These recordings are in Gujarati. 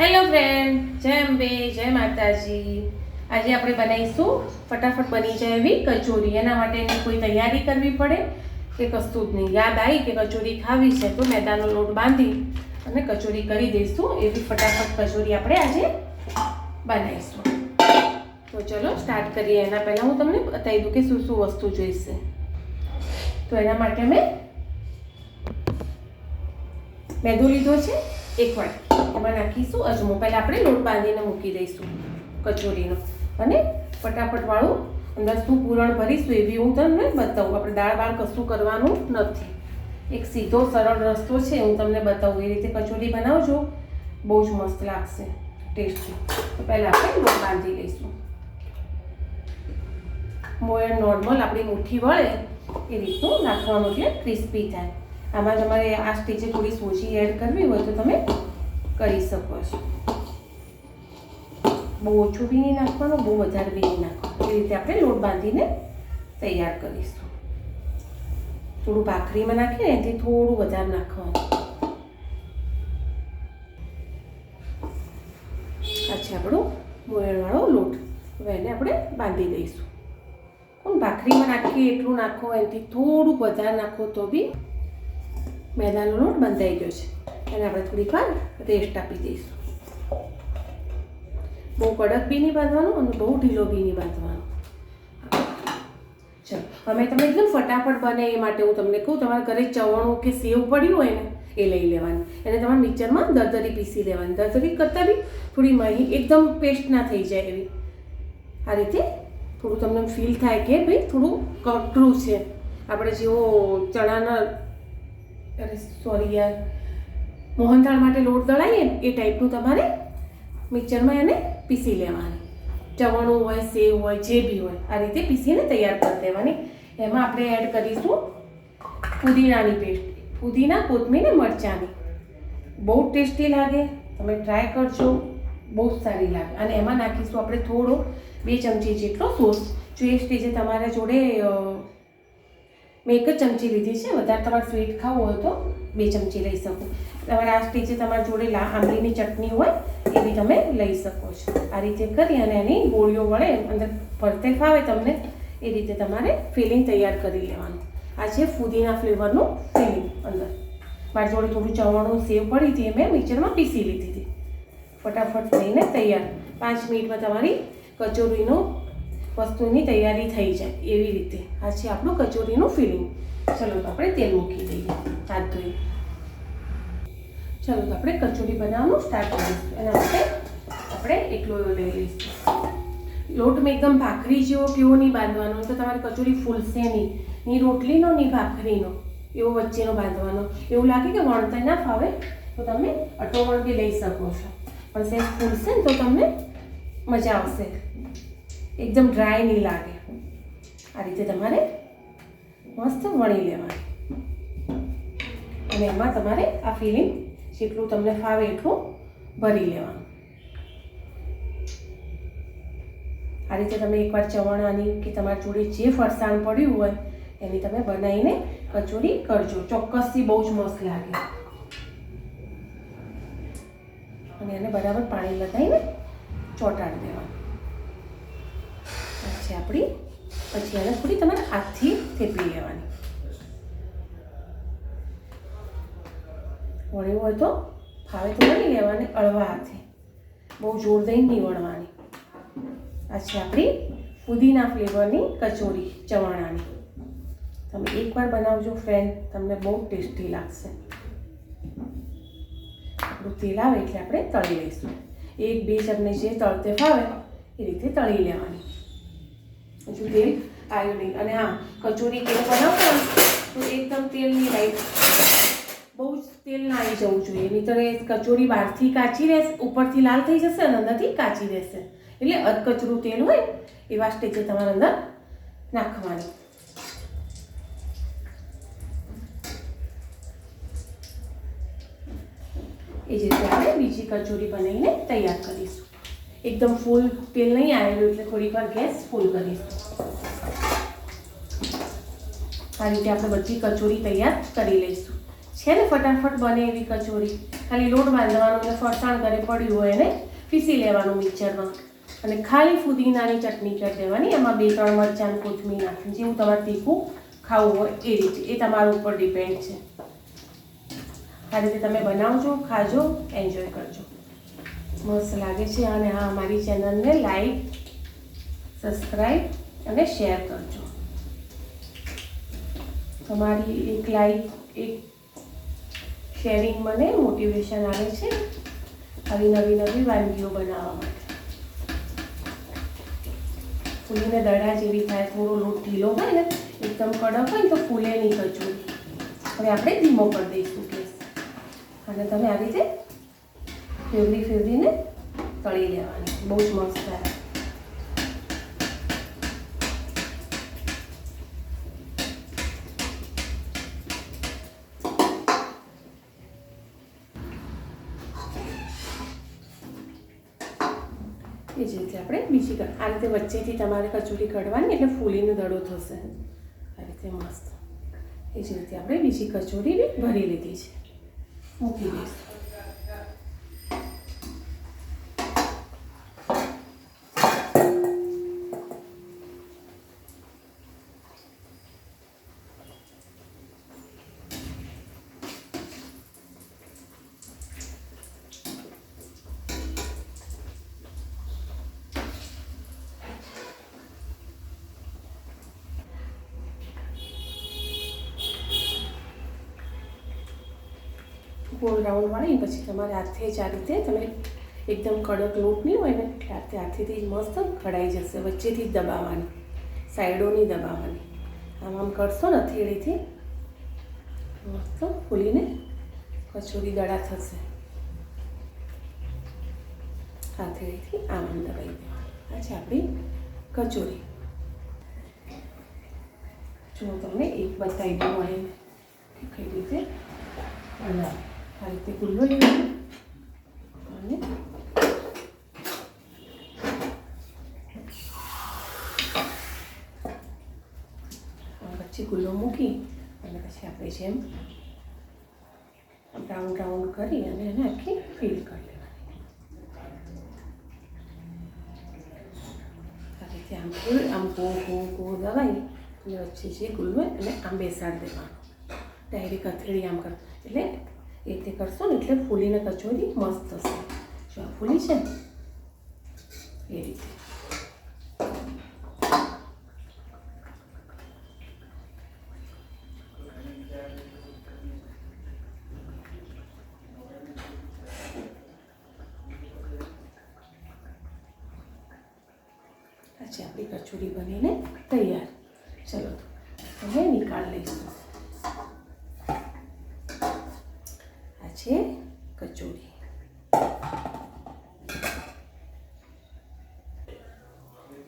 હેલો ફ્રેન્ડ જય અંબે, જય માતાજી. આજે આપણે બનાવીશું ફટાફટ બની જાય એવી કચોરી. એના માટેની કોઈ તૈયારી કરવી પડે કે કશું જ નહીં. યાદ આવી કે કચોરી ખાવી છે તો મેદાનો લોટ બાંધી અને કચોરી કરી દઈશું. એવી ફટાફટ કચોરી આપણે આજે બનાવીશું. તો ચલો સ્ટાર્ટ કરીએ. એના પહેલાં હું તમને બતાવી દઉં કે શું શું વસ્તુ જોઈશે. તો એના માટે મેં મેદો લીધો છે, એક વાટકી એમાં નાખીશું. અજમો પહેલાં આપણે લોટ બાંધીને મૂકી દઈશું કચોરીનો. અને ફટાફટવાળું અંદર શું પૂરણ ભરીશું એવી હું તમને બતાવું. આપણે દાળ બાળ કશું કરવાનું નથી. એક સીધો સરળ રસ્તો છે, હું તમને બતાવું. એ રીતે કચોરી બનાવજો. બહુ જ મસ્ત લાગશે. ટેસ્ટી. તો પહેલાં આપણે લોટ બાંધી લઈશું. મોયર નોર્મલ આપણી મુઠ્ઠી વળે એ રીતનું નાખવાનું એટલે ક્રિસ્પી થાય. આમાં તમારે આ સ્ટેજે થોડી સોજી એડ કરવી હોય તો તમે કરી શકો છો. બહુ ઓછું નહીં નાખવાનું, બહુ વધારે નહીં નાખવાનું. એ રીતે આપણે લોટ બાંધીને તૈયાર કરીશું. થોડું ભાખરીમાં નાખીએ ને એથી થોડું વધારે નાખવાનું. આ છે આપણો મોયણવાળો લોટ હવે એને આપણે બાંધી દઈશું. પણ ભાખરીમાં નાખીએ, એટલું નાખો, એનાથી થોડુંક વધારે નાખો તો બી મેદાનો લોટ બંધાઈ ગયો છે. એને આપણે થોડીક વાર રેસ્ટ આપી દઈશું. બહુ કડક બી નહીં બાંધવાનું અને બહુ ઢીલો બી નહીં બાંધવાનો. ચાલો અમે તમે એકદમ ફટાફટ બને એ માટે હું તમને કહું, તમારા ઘરે ચવાણું કે સેવ પડ્યું હોય ને, એ લઈ લેવાની. એને તમારે મિક્સરમાં દરદરી પીસી લેવાની દરદરી કરતાં બી થોડી મહી, એકદમ પેસ્ટ ના થઈ જાય એવી. આ રીતે થોડું તમને ફીલ થાય કે ભાઈ થોડું કટરું છે. આપણે જેવો ચણાના, અરે સોરી યાર મોહનથાળ માટે લોટ દળાઈએ, એ ટાઈપનું તમારે મિક્સરમાં એને પીસી લેવાની. ચવાણું હોય, સેવ હોય, જે બી હોય, આ રીતે પીસીને તૈયાર કરી દેવાની. એમાં આપણે એડ કરીશું પુદીનાની પેસ્ટ. પુદીના, કોથમીર ને મરચાંની. બહુ ટેસ્ટી લાગે, તમે ટ્રાય કરજો. બહુ સારી લાગે. અને એમાં નાખીશું આપણે થોડો બે ચમચી જેટલો સોસ. જો એ સ્ટેજે તમારા જોડે મેં એક જ ચમચી લીધી છે. વધારે તમારે સ્વીટ ખાવું હોય તો બે ચમચી લઈ શકો. તમારે આ સ્ટેજે તમારી જોડે આંબલીની ચટણી હોય, એ બી તમે લઈ શકો છો. આ રીતે કરી અને એની ગોળીઓ વળે અંદર ફરતે ફાવે તમને, એ રીતે તમારે ફિલિંગ તૈયાર કરી લેવાનું. આ છે ફુદીના ફ્લેવરનું ફિલિંગ અંદર. મારી જોડે થોડું ચવાણું સેવ પડી હતી, એ મેં મિક્સરમાં પીસી લીધી હતી. ફટાફટ થઈને તૈયાર. પાંચ મિનિટમાં તમારી કચોરીનો વસ્તુની તૈયારી થઈ જાય એવી રીતે. આ છે આપણું કચોરીનું ફિલિંગ ચલો તો આપણે તેલ મૂકી દઈએ. હાથ ધોઈ. ચલો તો આપણે કચોરી બનાવવાનું સ્ટાર્ટ કરીશું. એના માટે આપણે એક લોયો લઈ લઈશું. લોટ મેં એકદમ ભાખરી જેવો કેવો નહીં બાંધવાનો. તો તમારી કચોરી ફૂલશે નહીં. ની રોટલીનો, ની ભાખરીનો. એવો વચ્ચેનો બાંધવાનો. એવું લાગે કે વણતા ના ફાવે, તો તમે અટોવણ બી લઈ શકો છો. પણ સેજ ફૂલશે ને તો તમને મજા આવશે. એકદમ ડ્રાય નહીં લાગે. આ રીતે તમારે મસ્ત વણી લેવાની. અને એમાં તમારે આ ફિલિંગ જેટલું તમને ફાવે એટલું ભરી લેવાનું. આ રીતે તમે એકવાર ચવાણાની કે તમારી જોડે જે ફરસાણ પડ્યું હોય, એની તમે બનાવીને કચોરી કરજો. ચોક્કસથી બહુ જ મસ્ત લાગે. અને એને બરાબર પાણી લગાવીને ચોંટાડી દેવાનું. છે આપણી. પછી આને થોડી તમારે હાથથી થેપલી લેવાની. વળ્યું હોય તો ફાવે તો વળી લેવાની અળવા હાથે. બહુ જોર દઈને નહીં વળવાની આ છે આપણી ફુદીના ફ્લેવરની કચોરી ચવાણાની. તમે એકવાર બનાવજો ફ્રેન્ડ તમને બહુ ટેસ્ટી લાગશે. આપણું તેલ આવે એટલે આપણે તળી લઈશું. એક બે ચમને જે તળતે ફાવે એ રીતે તળી લેવાની. હજુ તેલ? આવ્યું નહીં અને હા કચોરી કેવું બનાવતો તો એકદમ તેલની લાઈટ બહુ જ તેલ ના આવી જવું જોઈએ. નહીંતર એ કચોરી બહારથી કાચી રહેશે, ઉપરથી લાલ થઈ જશે અને અંદરથી કાચી રહેશે. એટલે અધકચરું તેલ હોય એવા સ્ટેજે તમારે અંદર નાખવાની. એ જ રીતે આપણે બીજી કચોરી બનાવીને તૈયાર કરીશું. એકદમ ફૂલ તેલ નહીં આવેલું એટલે થોડીક વાર ગેસ ફૂલ કરીશું. આ રીતે આપણે બધી કચોરી તૈયાર કરી લઈશું. છે ને ફટાફટ બને એવી કચોરી. ખાલી લોટ બાંધવાનો અને ફરસાણ ઘરે પડ્યું હોય એને પીસી લેવાનું મિક્સરમાં. અને ખાલી ફુદીનાની ચટણી કરી દેવાની. એમાં બે, ત્રણ મરચાં કોથમીર નાખી જેવું તમારે તીખું ખાવું હોય એ રીતે. એ તમારા ઉપર ડિપેન્ડ છે. આ રીતે તમે બનાવજો, ખાજો એન્જોય કરજો. મસ્ત લાગે છે અને હા, અમારી ચેનલને લાઈક સબસ્ક્રાઈબ અને શેર કરજો. તમારી એક લાઈક એક શેરિંગ મને મોટિવેશન આવે છે આવી નવી નવી વાનગીઓ બનાવવા માટે. ફૂલીને દડા જેવી થાય, થોડો લોટ ઢીલો હોય ને, એકદમ કડક હોય તો ફૂલે નહીં કચું. હવે આપણે ધીમો કરી દઈશું ગેસ. અને તમે આવી રીતે ફેવરી ફેરવીને તળી લેવાની. બહુ જ મસ્ત થાય. એ જ રીતે આપણે બીજી આ રીતે વચ્ચેથી તમારે કચોરી કાઢવાની એટલે ફૂલીનો દડો થશે. આ રીતે મસ્ત. એ જ રીતે આપણે બીજી કચોરી બી ભરી લીધી છે. મૂકી દઈશું. ગોળ રાઉન્ડ વાળી પછી તમારે હાથે જ આ રીતે તમે એકદમ કડક લોટ નહીં હોય ને હાથે હાથેથી મસ્ત કઢાઈ જશે, વચ્ચેથી જ દબાવવાની, સાઈડોની દબાવવાની. આમ આમ કરશો ને હથેળીથી મસ્ત ફૂલીને કચોરી દડા થશે. હાથેળીથી આમ આમ દબાઈ દેવાની. આ છે આપણી કચોરી. જો તમને એક બતાવી દઉં કઈ રીતે બનાવે આ રીતે લેવાનો અને પછી ગુલ્લો મૂકી અને પછી આપણે જેમ રાઉન્ડ રાઉન્ડ કરી અને એને આખી ફિલ કરી લેવાની આમ ફૂલ આમ ગો ગો ગો દવાઈ અને વચ્ચે જે ગુલ્લો અને આમ બેસાડી દેવાનો ડાયરેક્ટ અથેળી આમ કર એટલે એ રીતે કરશો ને એટલે ફૂલીને કચોરી મસ્ત થશે. જો આ ફૂલી છે એ રીતે. પછી આપણી કચોરી બનીને તૈયાર. ચલો હવે નિકાળ લઈશું આ છે કચોરી.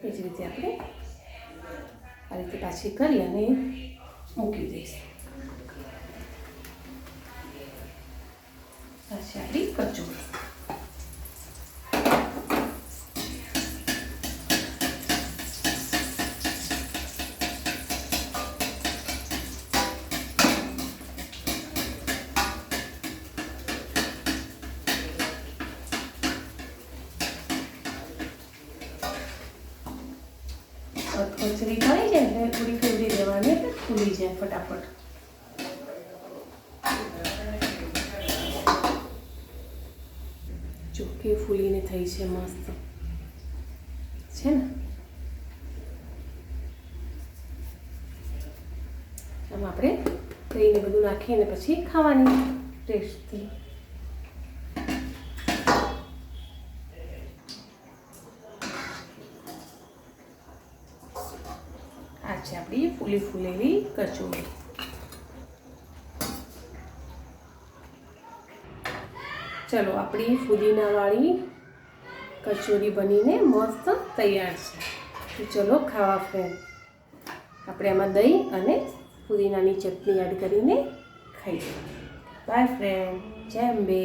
એ જ રીતે આપણે આ રીતે પાછી કરી અને મૂકી દઈશું. કચરી કરી જાય એટલે થોડી ફેરવી દેવાની એટલે ફૂલી જાય ફટાફટ. ચોખ્ખી ફૂલીને થઈ છે મસ્ત. છે ને? આમ આપણે દહીંને બધું નાખીને પછી ખાવાની ટેસ્ટથી આ છે ફૂલી ફૂલેલી કચોરી. ચલો, આપણી ફુદીનાવાળી કચોરી બનીને મસ્ત તૈયાર છે. તો ચલો, ખાવા ફ્રેન્ડ આપણે આમાં દહીં અને ફુદીનાની ચટણી એડ કરીને ખાઈએ બાય ફ્રેન્ડ, જય અંબે.